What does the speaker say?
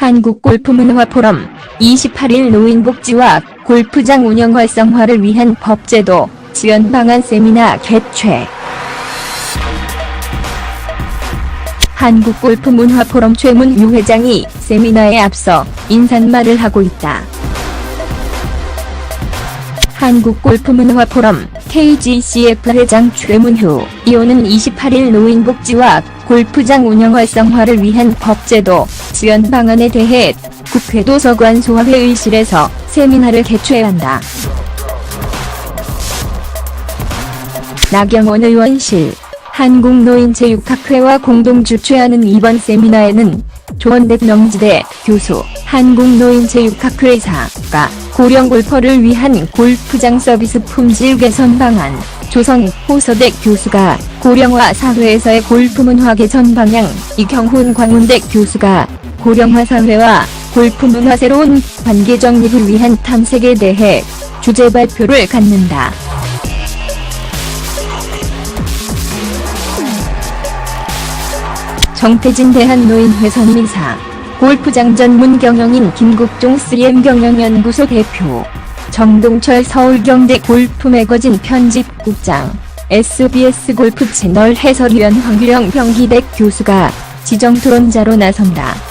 한국골프문화포럼 28일 노인복지와 골프장 운영 활성화를 위한 법제도 지원 방안 세미나 개최. 한국골프문화포럼 최문 유 회장이 세미나에 앞서 인사말을 하고 있다. 한국골프문화포럼 KGCF 회장 최문휴 이호는 28일 노인복지와 골프장 운영 활성화를 위한 법제도 지원 방안에 대해 국회 도서관 소화회의실에서 세미나를 개최한다. 나경원 의원실 한국노인체육학회와 공동 주최하는 이번 세미나에는 조원백 명지대 교수, 한국노인체육학회사가 고령 골퍼를 위한 골프장 서비스 품질 개선 방안, 조성 호서대 교수가 고령화 사회에서의 골프 문화 개선 방향, 이경훈 광운대 교수가 고령화 사회와 골프 문화 새로운 관계 정립을 위한 탐색에 대해 주제 발표를 갖는다. 정태진 대한노인회선민사 골프장 전문 경영인 김국종 3M 경영연구소 대표 정동철 서울경대 골프 매거진 편집국장 SBS 골프 채널 해설위원 황규영 병기대 교수가 지정 토론자로 나선다.